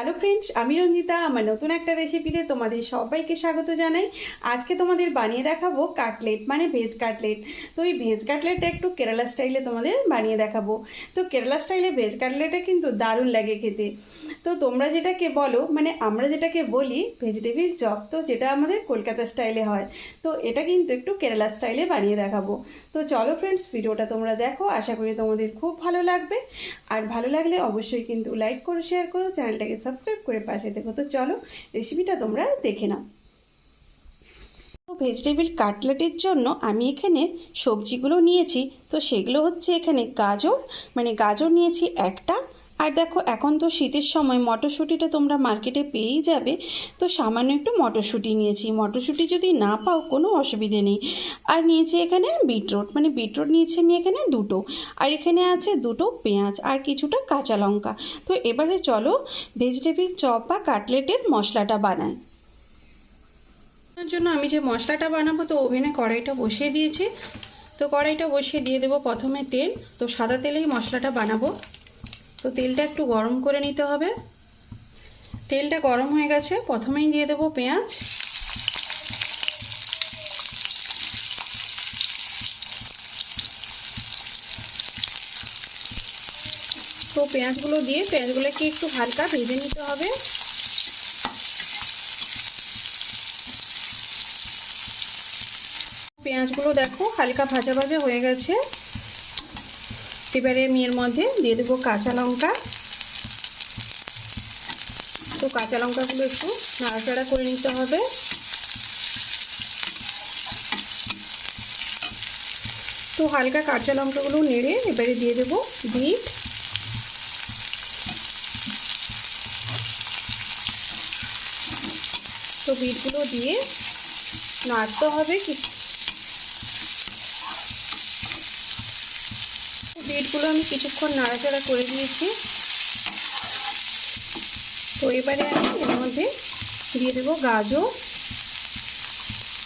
Hello friends আমি রঞ্জিতা, আমার নতুন একটা রেসিপিতে তোমাদের সবাইকে স্বাগত জানাই। আজকে তোমাদের বানিয়ে দেখাবো কাটলেট মানে ভেজ কাটলেট। তো এই ভেজ কাটলেটটা একটু কেরালা স্টাইলে তোমাদের বানিয়ে দেখাবো। তো কেরালা স্টাইলে ভেজ কাটলেটটা কিন্তু দারুণ লাগে খেতে। তো তোমরা যেটাকে বলো মানে আমরা যেটাকে বলি ভেজিটেবিল চপ তো যেটা আমাদের কলকাতা স্টাইলে হয়। তো এটা কিন্তু একটু কেরালা স্টাইলে বানিয়ে দেখাবো। তো চলো ফ্রেন্ডস ভিডিওটা তোমরা দেখো, আশা করি তোমাদের খুব ভালো লাগবে। আর ভালো লাগলে অবশ্যই কিন্তু লাইক করো শেয়ার করো চ্যানেলটাকে সাবস্ক্রাইব করে পাশে দেখো তো চলো রেসিপিটা তোমরা দেখে নাও। ভেজিটেবিল কাটলেটের জন্য আমি এখানে সবজিগুলো নিয়েছি। তো সেগুলো হচ্ছে এখানে গাজর মানে গাজর নিয়েছি একটা আর দেখো, এখন তো শীতের সময় মটরশুঁটিটা তোমরা মার্কেটে পেয়েই যাবে। তো সামান্য একটু মটরশুঁটি নিয়েছি। মটরশুঁটি যদি না পাও, কোনো অসুবিধে নেই। আর নিয়েছি এখানে বিটরুট। মানে বিটরুট নিয়েছি আমি এখানে দুটো। আর এখানে আছে দুটো পেঁয়াজ আর কিছুটা কাঁচা লঙ্কা। তো এবারে চলো ভেজিটেবিল চপ বা কাটলেটের মশলাটা বানাই। জন্য আমি যে মশলাটা বানাবো, তো ওভেনে কড়াইটা বসিয়ে দিয়েছি। তো কড়াইটা বসিয়ে দিয়ে দেবো প্রথমে তেল। তো সাদা তেলেই মশলাটা বানাবো। তো তেলটা একটু গরম করে নিতে হবে। তেলটা গরম হয়ে গেছে। প্রথমেই দিয়ে দেবো পেঁয়াজ। তো পেঁয়াজগুলো দিয়ে পেঁয়াজগুলোকে একটু হালকা ভেজে নিতে হবে। পেঁয়াজগুলো দেখো হালকা ভাজা ভাজা হয়ে গেছে। এবারে আমি এর মধ্যে দিয়ে দেবো কাঁচা লঙ্কা। তো কাঁচা লঙ্কাগুলো একটু নাড়াচাড়া করে নিতে হবে। তো হালকা কাঁচা লঙ্কাগুলো নেড়ে এবারে দিয়ে দেবো বিট। তো বিটগুলো দিয়ে নাড়তে হবে কি বিটগুলো আমি কিছুক্ষণ নাড়াচাড়া করে দিয়েছি। তো এবারে আমি এর মধ্যে দিয়ে দেবো গাজর।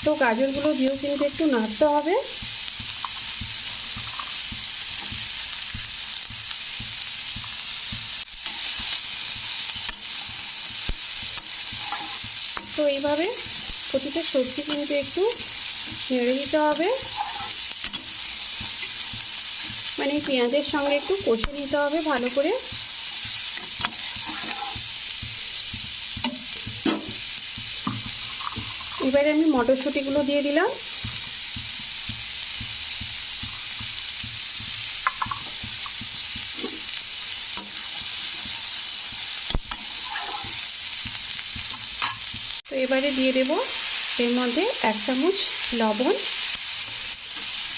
তো গাজরগুলো দিয়েও কিন্তু একটু নাড়তে হবে। তো এইভাবে প্রতিটা সবজি কিন্তু একটু নেড়ে দিতে হবে। মানে পেঁয়াজের সঙ্গে একটু কষে নিতে হবে ভালো করে। এবারে আমি মটরশুঁটিগুলো দিয়ে দিলাম। তো এবারে দিয়ে দেব এর মধ্যে এক চামচ লবণ।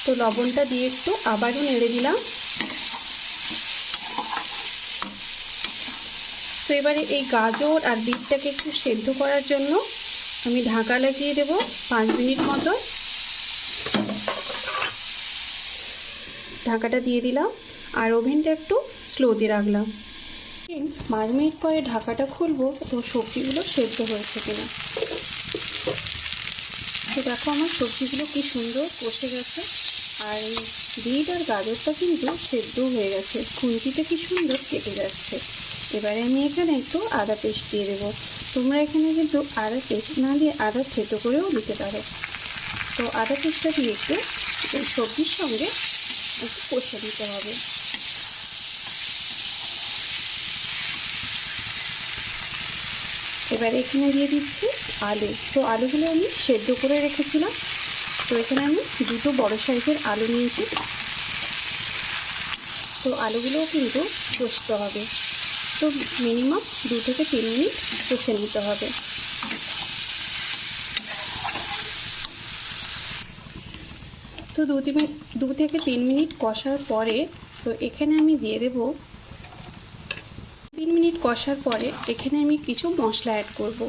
তো লবণটা দিয়ে একটু আবারও নেড়ে দিলাম। তো এবারে এই গাজর আর বিটটাকে একটু সেদ্ধ করার জন্য আমি ঢাকা লাগিয়ে দেব পাঁচ মিনিট মতো। ঢাকাটা দিয়ে দিলাম আর ওভেনটা একটু স্লোতে রাখলাম। পাঁচ মিনিট পরে ঢাকাটা খুলবো তো সবজিগুলো সেদ্ধ হয়েছে কিনা। তো দেখো আমার সবজিগুলো কি সুন্দর কষে গেছে। আর বিট আর গাজরটা কিন্তু সেদ্ধ হয়ে গেছে। খুন্তিতে কি সুন্দর কেটে যাচ্ছে। এবারে আমি এখানে একটু আদা পেস্ট দিয়ে দেবো। তোমরা এখানে কিন্তু আদা পেস্ট না দিয়ে আদা থেতো করেও দিতে পারো। তো আদা পেস্টটা দিয়ে একটু সবজির সঙ্গে একটু কষে দিতে হবে। এবারে এখানে দিয়ে দিচ্ছি আলু। তো আলুগুলো আমি সেদ্ধ করে রেখেছিলাম। তো এখানে আমি দুটো বড় সাইজের আলু নিয়েছি। তো আলুগুলোও কিন্তু কষতে হবে। তো মিনিমাম দু থেকে তিন মিনিট কষে নিতে হবে। তো দু তিন দু থেকে তিন মিনিট কষার পরে, তো এখানে আমি দিয়ে দেব তিন মিনিট কষার পরে এখানে আমি কিছু মশলা অ্যাড করব।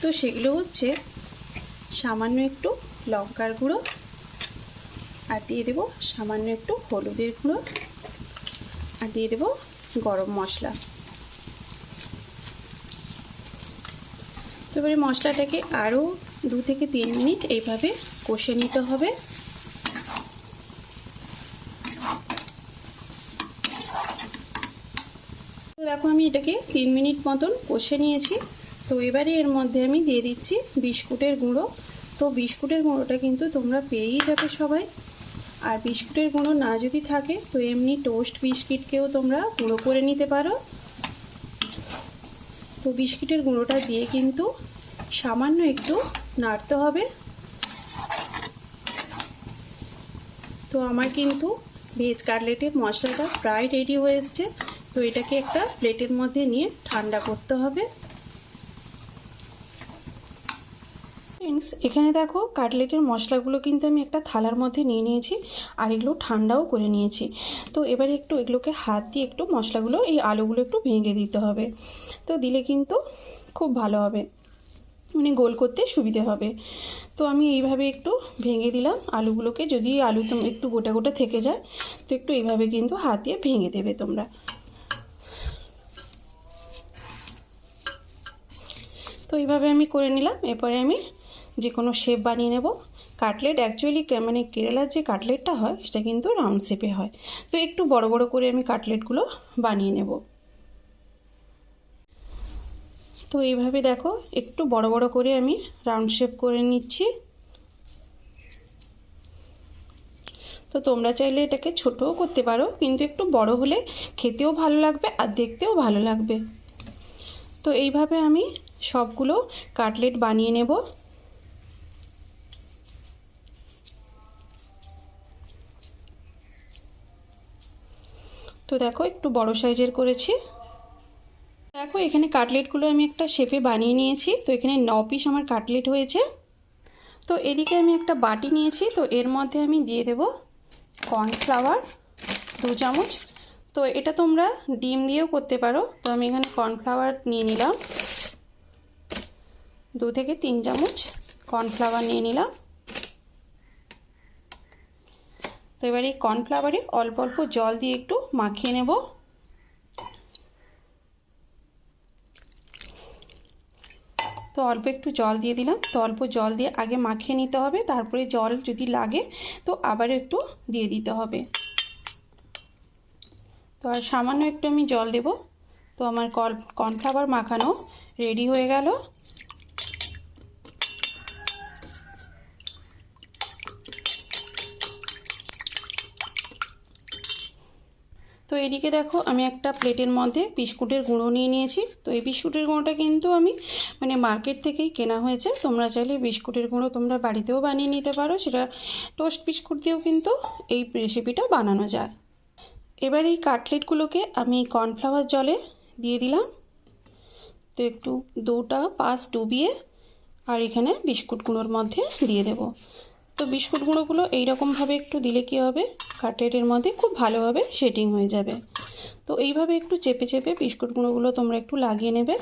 তো সেগুলো হচ্ছে সামান্য একটু লঙ্কার গুঁড়ো। আর দিয়ে দেবো সামান্য একটু হলুদের গুঁড়ো। আর দিয়ে দেবো গরম মশলা। তো এবারে মশলাটাকে আরও দু থেকে তিন মিনিট এইভাবে কষে নিতে হবে। তো দেখো আমি এটাকে তিন মিনিট মতন কষে নিয়েছি। তো এবারে এর মধ্যে আমি দিয়ে দিচ্ছি বিস্কুটের গুঁড়ো। তো বিস্কুটের গুঁড়োটা কিন্তু তোমরা পেয়েই যাবে সবাই। আর বিস্কুটের গুঁড়ো না যদি থাকে, তো এমনি টোস্ট বিস্কিটকেও তোমরা গুঁড়ো করে নিতে পারো। তো বিস্কিটের গুঁড়োটা দিয়ে কিন্তু সামান্য একটু নাড়তে হবে। তো আমার কিন্তু ভেজ কাটলেটের মশলাটা প্রায় রেডি হয়ে এসছে। তো এটাকে একটা প্লেটের মধ্যে নিয়ে ঠান্ডা করতে হবে। ফ্রেন্ডস এখানে দেখো কাটলেটের মশলাগুলো কিন্তু আমি একটা থালার মধ্যে নিয়ে নিয়েছি আর এগুলো ঠান্ডাও করে নিয়েছি। তো এবারে একটু এগুলোকে হাত দিয়ে একটু মশলাগুলো, এই আলুগুলো একটু ভেঙে দিতে হবে। তো দিলে কিন্তু খুব ভালো হবে। মানে গোল করতে সুবিধে হবে। তো আমি এইভাবে একটু ভেঙে দিলাম আলুগুলোকে। যদি আলু একটু গোটা গোটা থেকে যায়, তো একটু এইভাবে কিন্তু হাত দিয়ে ভেঙে দেবে তোমরা। তো এইভাবে আমি করে নিলাম। এরপরে আমি যে কোনো শেপ বানিয়ে নেব। কাটলেট অ্যাকচুয়ালি মানে কেরালার যে কাটলেটটা হয়, সেটা কিন্তু রাউন্ড শেপে হয়। তো একটু বড় বড় করে আমি কাটলেটগুলো বানিয়ে নেব। তো এইভাবে দেখো, একটু বড় বড় করে আমি রাউন্ড শেপ করে নিচ্ছি। তো তোমরা চাইলে এটাকে ছোটও করতে পারো, কিন্তু একটু বড় হলে খেতেও ভালো লাগবে আর দেখতেও ভালো লাগবে। তো এইভাবে আমি সবগুলো কাটলেট বানিয়ে নেব। তো দেখো, একটু বড় সাইজের করেছি। দেখো, এখানে কাটলেটগুলো আমি একটা শেপে বানিয়ে নিয়েছি। তো এখানে ন পিস আমার কাটলেট হয়েছে। তো এদিকে আমি একটা বাটি নিয়েছি। তো এর মধ্যে আমি দিয়ে দেব কর্নফ্লাওয়ার দু চামচ। তো এটা তোমরা ডিম দিয়েও করতে পারো। তো আমি এখানে কর্নফ্লাওয়ার নিয়ে নিলাম। দু থেকে তিন চামচ কর্নফ্লাওয়ার নিয়ে নিলাম। তো এবার এই কর্নফ্লাওয়ারে অল্প অল্প জল দিয়ে একটু মাখিয়ে নেব। তো অল্প একটু জল দিয়ে দিলাম। তো অল্প জল দিয়ে আগে মাখিয়ে নিতে হবে, তারপরে জল যদি লাগে তো আবার একটু দিয়ে দিতে হবে। তো আর সামান্য একটু আমি জল দেব। তো আমার কর্নফ্লাওয়ার মাখানো রেডি হয়ে গেল। তো এদিকে দেখো আমি একটা প্লেটের মধ্যে বিস্কুটের গুঁড়ো নিয়ে নিয়েছি। তো এই বিস্কুটের গুঁড়োটা কিন্তু আমি মানে মার্কেট থেকেই কেনা হয়েছে। তোমরা চাইলে বিস্কুটের গুঁড়ো তোমরা বাড়িতেও বানিয়ে নিতে পারো। সেটা টোস্ট বিস্কুট দিয়েও কিন্তু এই রেসিপিটা বানানো যায়। এবার এই কাটলেটগুলোকে আমি কর্নফ্লাওয়ার জলে দিয়ে দিলাম। তো একটু দুটা পাশ ডুবিয়ে আর এখানে বিস্কুট গুঁড়োর মধ্যে দিয়ে দেব। তো বিস্কুট গুঁড়োগুলো এইরকমভাবে একটু দিলে কী হবে? কাটলেটের মধ্যে খুব ভালোভাবে সেটিং হয়ে যাবে। তো এইভাবে একটু চেপে চেপে বিস্কুট গুঁড়োগুলো তোমরা একটু লাগিয়ে নেবে।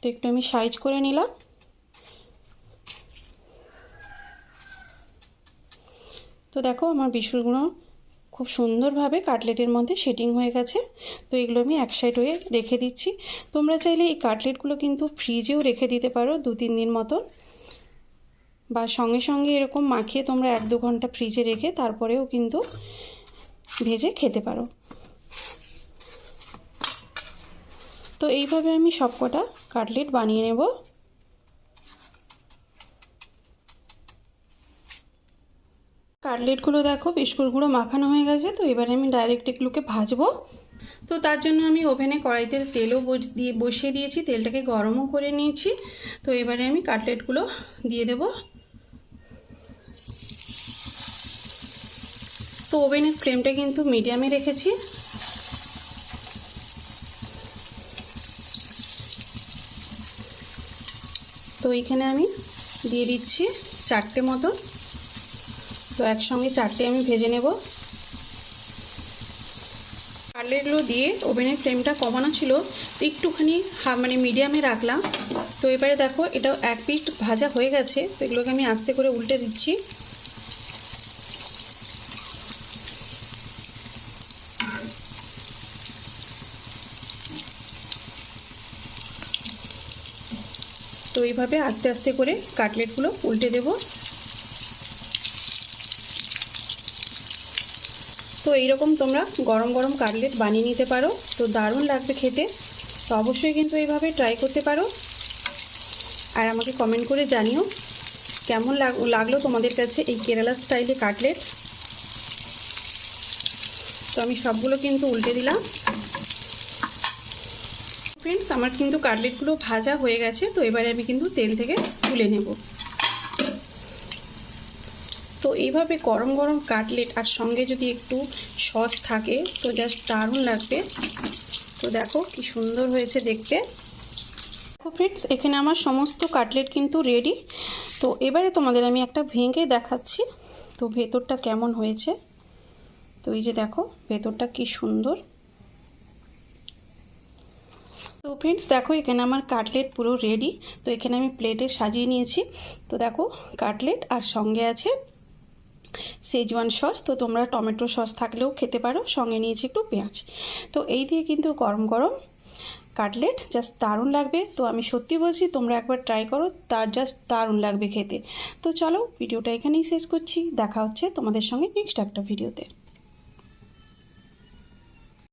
তো একটু আমি সাইজ করে নিলাম। তো দেখো আমার বিস্কুটগুলো খুব সুন্দরভাবে কাটলেটের মধ্যে সেটিং হয়ে গেছে। তো এগুলো আমি এক সাইড হয়ে রেখে দিচ্ছি। তোমরা চাইলে এই কাটলেটগুলো কিন্তু ফ্রিজেও রেখে দিতে পারো দু তিন দিন মতন। বা সঙ্গে সঙ্গে এরকম মাখিয়ে তোমরা এক দু ঘণ্টা ফ্রিজে রেখে তারপরেও কিন্তু ভেজে খেতে পারো। তো এইভাবে আমি সবকটা কাটলেট বানিয়ে নেব। কাটলেটগুলো দেখো বিস্কুটগুলো মাখানো হয়ে গেছে, তো এবারে আমি ডাইরেক্ট এগুলোকে ভাজবো। তো তার জন্য আমি ওভেনে কড়াইতে তেলও দিয়ে বসিয়ে দিয়েছি, তেলটাকে গরমও করে নিয়েছি। তো এবারে আমি কাটলেটগুলো দিয়ে দেব। তো ওভেনের ফ্লেমটা কিন্তু মিডিয়ামে রেখেছি। তো এইখানে আমি দিয়ে দিচ্ছি চারটে মতন একসঙ্গে চারটে আমি ভেজে নেব। কাটলেটগুলো দিয়ে ওভেনের ফ্লেমটা কমানো ছিল, তো একটুখানি মানে মিডিয়ামে রাখলাম। তো এবারে দেখো, এটা এক পিঠ ভাজা হয়ে গেছে, তো এগুলোকে আমি আস্তে করে উল্টে দিচ্ছি। তো এইভাবে আস্তে আস্তে করে কাটলেটগুলো উল্টে দেবো। তো এইরকম তোমরা গরম গরম কাটলেট বানিয়ে নিতে পারো। তো দারুণ লাগবে খেতে। তো অবশ্যই কিন্তু এইভাবে ট্রাই করতে পারো। আর আমাকে কমেন্ট করে জানিও কেমন লাগ লাগল তোমাদের কাছে এই কেরালা স্টাইলে কাটলেট। তো আমি সবগুলো কিন্তু উল্টে দিলাম। ফ্রেন্ডস আমার কিন্তু কাটলেটগুলো ভাজা হয়ে গেছে। তো এবারে আমি কিন্তু তেল থেকে তুলে নেব। এইভাবে গরম গরম কাটলেট আর সঙ্গে যদি একটু সস থাকে, তো জাস্ট দারুণ লাগবে। তো দেখো কি সুন্দর হয়েছে দেখতে। দেখো ফ্রেন্ডস এখানে আমার সমস্ত কাটলেট কিন্তু রেডি তো এবারে তোমাদের আমি একটা ভেঙে দেখাচ্ছি। তো ভেতরটা কেমন হয়েছে? তো এই যে দেখো, ভেতরটা কি সুন্দর। তো ফ্রেন্ডস দেখো এখানে আমার কাটলেট পুরো রেডি তো এখানে আমি প্লেটে সাজিয়ে নিয়েছি। তো দেখো, কাটলেট আর সঙ্গে আছে সেজওয়ান সস তো তোমরা টমেটো সস থাকলেও খেতে পারো। সঙ্গে নিয়েছি একটু পেঁয়াজ। তো এই দিয়ে কিন্তু গরম গরম কাটলেট জাস্ট দারুণ লাগবে। তো আমি সত্যি বলছি, তোমরা একবার ট্রাই করো, তার জাস্ট দারুণ লাগবে খেতে। তো চলো, ভিডিওটা এখানেই শেষ করছি। দেখা হচ্ছে তোমাদের সঙ্গে নেক্সট একটা ভিডিওতে